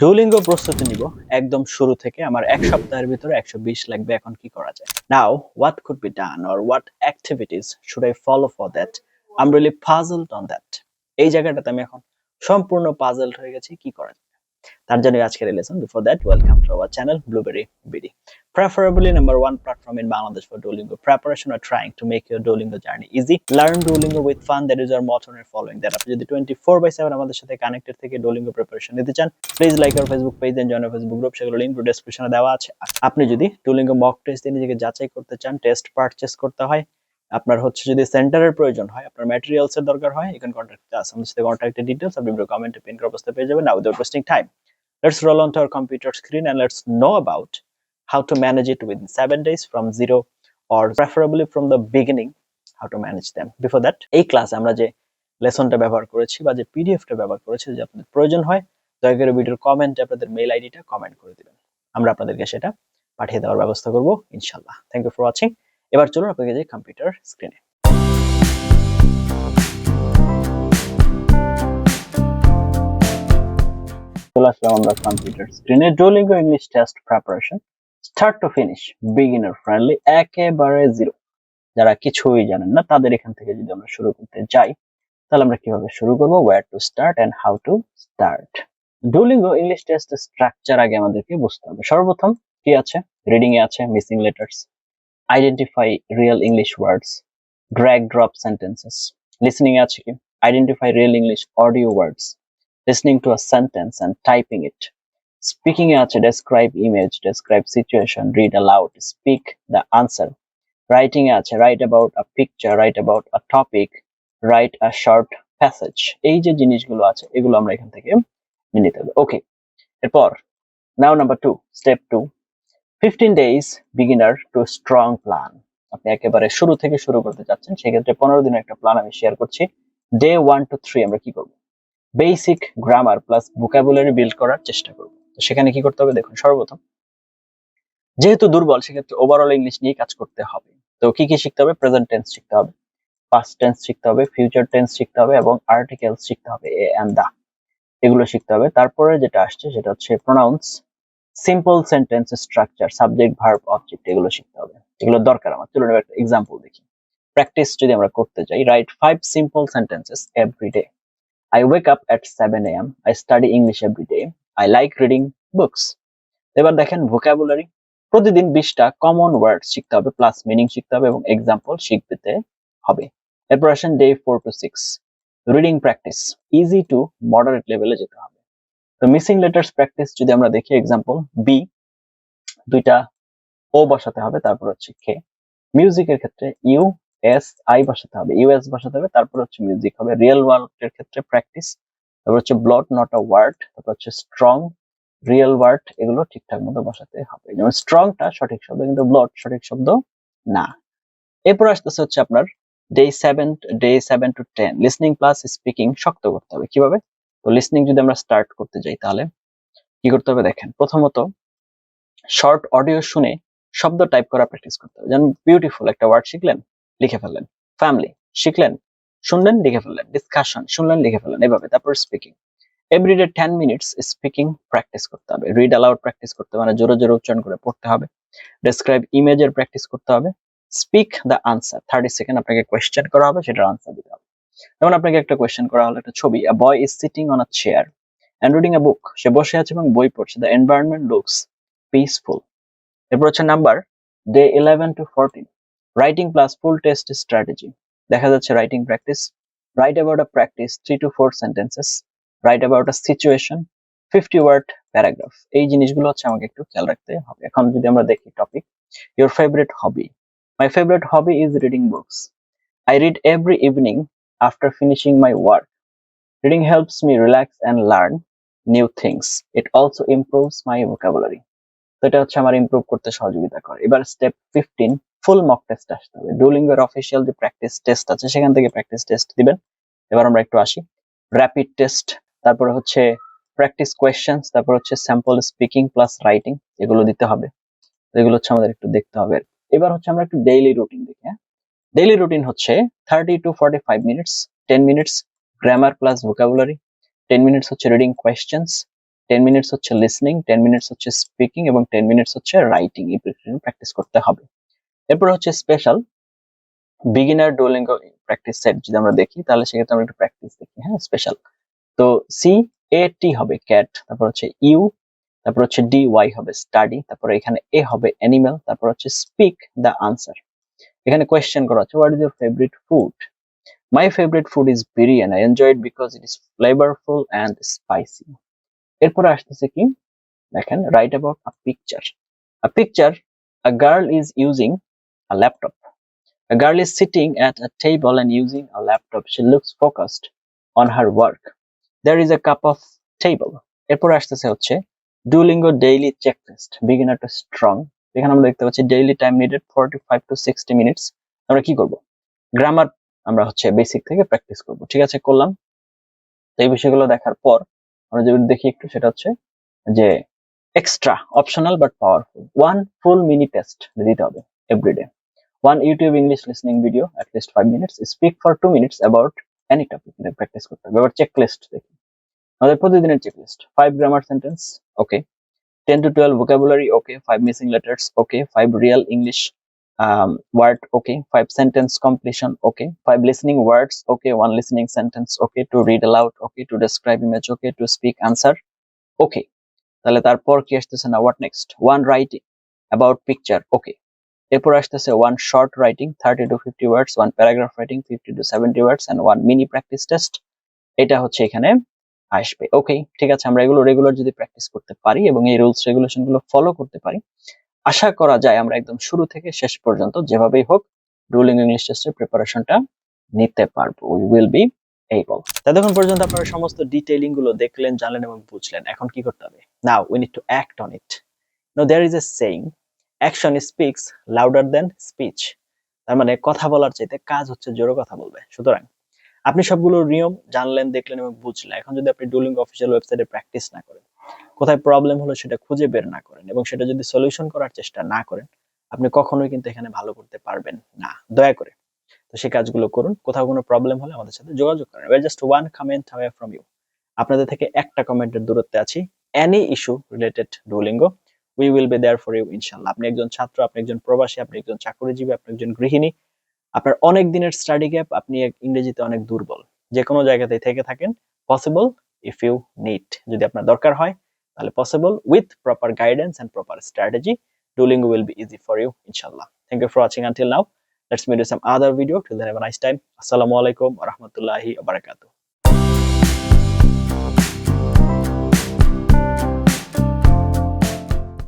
Duolingo প্রস্তুতি নিব একদম শুরু থেকে, আমার এক সপ্তাহের ভিতরে একশো বিশ লাগবে এখন কি করা যায়। Now what could be done or what activities should I follow for that um really puzzled on that এই জায়গাটাতে আমি এখন সম্পূর্ণ পাজলড হয়ে গেছি, কি করা যায়। তার জন্য আজকের lesson before that welcome to our channel blueberry BD preferably number one platform in Bangladesh for Duolingo preparation R trying to make your Duolingo journey easy learn Duolingo with fun that is our motto এর following that আপনি যদি twenty four by seven আমাদের সাথে connected থেকে Duolingo preparation নিতে চান please like our Facebook page then join Facebook group সেগুলো link ডিসক্রিপশনে দেওয়া আছে। আপনি যদি ডুলিং মক টেস্ট দিয়ে নিজেকে যাচাই করতে চান টেস্ট পারচেস করতে হয় আপনার হচ্ছে যদি সেন্টারের প্রয়োজন হয়, আপনার ম্যাটেরিয়ালস এর দরকার হয় ইউন কন্ট্যাক্ট আস আমাদের সাথে কন্ট্যাক্টের ডিটেইলস আপনি কমেন্টে পিন করা অবস্থায় পেয়ে যাবেন। Now without wasting time let's roll onto our computer screen and let's know about how to manage it within seven days from zero or preferably from the beginning, how to manage them. Before that, এই class আমরা যে লেসনটা ব্যবহার করেছি বা যে পিডিএফটা ব্যবহার করেছি, যদি আপনাদের প্রয়োজন হয়, দয়া করে ভিডিওর কমেন্টে আপনাদের মেইল আইডিটা কমেন্ট করে দিবেন। আমরা আপনাদেরকে সেটা পাঠিয়ে দেওয়ার ব্যবস্থা করব ইনশাল্লাহ থ্যাংক ইউ ফর ওয়াচিং এবার চলুন আপনাকে যে কম্পিউটার স্ক্রিনে চলে আসলাম আমরা কম্পিউটার স্ক্রিনে Duolingo English test preparation start to finish beginner friendly একেবারে জিরো যারা কিছুই জানেন না, তাদের এখান থেকে যদি আমরা শুরু করতে যাই, তাহলে আমরা কীভাবে শুরু করব where to start and how to start Duolingo English test structure আগে আমাদেরকে বুঝতে হবে। সর্বপ্রথম কি আছে? রিডিং এ আছে missing letters Identify real English words drag drop sentences listening এ আছে কি identify real English audio words listening to a sentence and typing it. Speaking এ আছে describe image, describe situation, read aloud, speak the answer. Writing এ আছে write about a picture, write about a topic, write a short passage. এই যে জিনিসগুলো আছে এগুলো আমরা এখান থেকে নিয়ে নিতে হবে ওকে এরপর নাও number two step two Fifteen days beginner to strong plan আপনি একেবারে শুরু থেকে শুরু করতে চাচ্ছেন, সেক্ষেত্রে পনেরো দিনের একটা প্ল্যান আমি শেয়ার করছি। ডে ওয়ান টু থ্রি আমরা কি করব? Basic grammar plus vocabulary build করার চেষ্টা করব। তো সেখানে কি করতে হবে? দেখুন, সর্বপ্রথম, যেহেতু দুর্বল, সেক্ষেত্রে ওভারঅল ইংলিশ নিয়ে কাজ করতে হবে। তো কি কি শিখতে হবে? প্রেজেন্ট টেন্স শিখতে হবে পাস্ট টেন্স শিখতে হবে ফিউচার টেন্স শিখতে হবে এবং আর্টিকেলস শিখতে হবে এ অ্যান্ড দা এগুলো শিখতে হবে। তারপরে যেটা আসছে, সেটা হচ্ছে pronouns simple sentence structure subject verb object এগুলো শিখতে হবে এগুলো দরকার আমার চলুন একটা এক্সাম্পল দেখি প্র্যাকটিস যদি আমরা করতে চাই write five simple sentences every day I wake up at 7 a.m. I study English every day. I like reading books. এবার দেখেন ভোকাবুলারি প্রতিদিন বিশটা কমন ওয়ার্ড শিখতে হবে প্লাস মিনিং শিখতে হবে এবং এক্সাম্পল শিখতে হবে এরপর আসেন day four to six reading practice easy to moderate লেভেলে যেতে হবে তো মিসিং লেটার্স প্র্যাকটিস যদি আমরা দেখি এক্সাম্পল বি দুইটা ও বসাতে হবে, তারপর হচ্ছে কে মিউজিকের ক্ষেত্রে ইউ এস আই বসাতে হবে ইউএস বসাতে হবে, তারপর হচ্ছে মিউজিক হবে। রিয়েল ওয়ার্ডের ক্ষেত্রে প্র্যাকটিস তারপর হচ্ছে ব্লড নট আ ওয়ার্ড তারপর হচ্ছে স্ট্রং রিয়েল ওয়ার্ড এগুলো ঠিকঠাক মতো বসাতে হবে। যেমন স্ট্রংটা সঠিক শব্দ, কিন্তু ব্লড সঠিক শব্দ না। এরপর আসতেছে হচ্ছে আপনার day seven day seven to ten listening plus speaking শক্ত করতে হবে। কীভাবে? তো লিসনিং যদি আমরা স্টার্ট করতে যাই তাহলে, কি করতে হবে দেখেন, প্রথমত শর্ট অডিও শুনে শব্দ টাইপ করা প্র্যাকটিস করতে হবে। যেমন বিউটিফুল একটা ওয়ার্ড শিখলেন, লিখে ফেললেন। ফ্যামিলি শিখলেন, শুনলেন, লিখে ফেললেন। ডিসকাশন শুনলেন, লিখে ফেললেন। এভাবে, তারপর speaking every day ten minutes speaking practice করতে হবে। রিড অ্যালাউড প্র্যাকটিস করতে হবে। মানে জোরে জোরে উচ্চারণ করে পড়তে হবে। ডেসক্রাইব ইমেজের প্র্যাকটিস করতে হবে। Speak the answer thirty second আপনাকে কোয়েশ্চেন করা হবে, সেটার আনসার দিতে হবে। যেমন আপনাকে একটা কোয়েশ্চেন করা হলো, একটা ছবি a boy is sitting on a chair and reading a book সে বসে আছে এবং বই পড়ছে দ্য এনভায়রনমেন্ট লুকস পিসফুল এরপর হচ্ছে number day eleven to fourteen writing plus full test strategy দেখা যাচ্ছে writing practice write about a practice three to four sentences write about a situation fifty word paragraph এই জিনিসগুলো হচ্ছে আমাকে একটু খেয়াল রাখতে হবে। এখন যদি আমরা দেখি topic your favourite hobby my favourite hobby is reading books I read every evening after finishing my work reading helps me relax and learn new things it also improves my vocabulary তো এটা হচ্ছে আমার improve করতে সহযোগিতা করে। এবার step fifteen full mock test আসতে হবে। ডুলিঙ্গের অফিসিয়াল যে প্র্যাকটিস টেস্ট আছে, সেখান থেকে প্র্যাকটিস টেস্ট দিবেন। এবার আমরা একটু আসি। র্যাপিড টেস্ট তারপরে হচ্ছে প্র্যাকটিস কোয়েশ্চেন্স তারপর হচ্ছে স্যাম্পল স্পিকিং প্লাস রাইটিং এগুলো দিতে হবে। এগুলো হচ্ছে আমাদের একটু দেখতে হবে। এবার হচ্ছে আমরা একটু ডেইলি রুটিন দেখি হ্যাঁ? ডেইলি রুটিন হচ্ছে thirty to forty five minutes ten minutes grammar plus vocabulary ten minutes হচ্ছে রিডিং কোয়েশ্চেন্স টেন মিনিটস হচ্ছে লিসনিং টেন মিনিটস হচ্ছে স্পিকিং এবং টেন মিনিটস হচ্ছে রাইটিং এই প্র্যাকটিস করতে হবে। এরপর হচ্ছে special beginner Duolingo practice set যদি আমরা দেখি, তাহলে সেক্ষেত্রে আমরা একটু প্র্যাকটিস দেখি হ্যাঁ স্পেশাল তো সি এ টি হবে ক্যাট তারপর হচ্ছে ইউ তারপর হচ্ছে ডি ওয়াই হবে স্টাডি তারপর এখানে এ হবে অ্যানিমাল তারপর হচ্ছে স্পিক দ্য আনসার এখানে কোয়েশ্চেন করা হচ্ছে what is your favourite food my favourite food is biryani I enjoy it because it is flavourful and spicy এরপরে আসতেছে কি? দেখেন write about a picture a picture a girl is using a laptop A girl is sitting at a table and using a laptop. She looks focused on her work. There is a cup of table. এরপর আসতেছে হচ্ছে Duolingo daily checklist beginner to strong এখানে আমরা দেখতে পাচ্ছি daily time needed forty five to sixty minutes আমরা কি করব? গ্রামার আমরা হচ্ছে বেসিক থেকে প্র্যাকটিস করব। ঠিক আছে, করলাম। তো এই বিষয়গুলো দেখার পর আমরা যদি দেখি একটু, সেটা হচ্ছে যে extra optional but powerful one full mini test দিতে হবে every day one YouTube English listening at least five minutes. Speak for two minutes about any topic. এটা practice করতে হবে। এবার চেকলিস্ট দেখি। আমাদের প্রতিদিনের checklist five grammar sentence okay ten to twelve vocabulary okay five missing letters okay five real English word okay five sentence completion okay five listening words okay one listening sentence okay two read aloud okay two describe image okay two speak answer okay তাহলে তারপর কি আসতেছে না what next one writing about picture okay এরপর আসতেছে one short writing thirty to fifty words one paragraph writing fifty to seventy words and one mini practice test এটা হচ্ছে এখানে আসবে। ওকে ঠিক আছে, আমরা এগুলো রেগুলার যদি প্র্যাকটিস করতে পারি এবং এই রুলস রেগুলেশনগুলো ফলো করতে পারি, আশা করা যায় আমরা একদম শুরু থেকে শেষ পর্যন্ত যেভাবেই হোক রুলিং ইংলিশ টেস্টের প্রিপারেশনটা নিতে পারব। উই উইল বি এইবল ততক্ষণ পর্যন্ত আপনারা সমস্ত ডিটেইলিংগুলো দেখলেন, জানলেন এবং বুঝলেন। এখন কি করতে হবে? Now we need to act on it no there is a saying action speaks louder than speech তার মানে কথা বলার চাইতে কাজ হচ্ছে জোরে কথা বলবে। সুতরাং আপনি সবগুলো নিয়ম জানলেন, দেখলেন এবং বুঝলেন। এখন যদি আপনি ডুলিং অফিসিয়াল ওয়েবসাইটে প্র্যাকটিস না করেন, কোথায় প্রবলেম হলো সেটা খুঁজে বের না করেন এবং সেটা যদি সলিউশন করার চেষ্টা না করেন, আপনি কখনোই কিন্তু এখানে ভালো করতে পারবেন না। দয়া করে। তো সেই কাজগুলো করুন। কোথাও কোনো প্রবলেম হলে আমাদের সাথে যোগাযোগ করেন। We're just one comment away from you আপনাদের থেকে একটা কমেন্টের দূরত্বে আছি। Any issue related Duolingo we will be there for you ইনশাল্লাহ। আপনি একজন ছাত্র, আপনি একজন প্রবাসী, আপনি একজন চাকরিজীবী, আপনি একজন গৃহিণী আপনার অনেক দিনের স্টাডি গ্যাপ আপনি ইংরেজিতে অনেক দুর্বল যে কোনো জায়গাতেই থেকে থাকেন পসিবল ইফ ইউ নিড যদি আপনার দরকার হয় তাহলে possible with proper guidance and proper strategy Duolingo will be easy for you, inshallah. Thank you. Let's meet in some other video. Till then, have a nice time. Assalamu alaikum wa rahmatullahi wa barakatuh.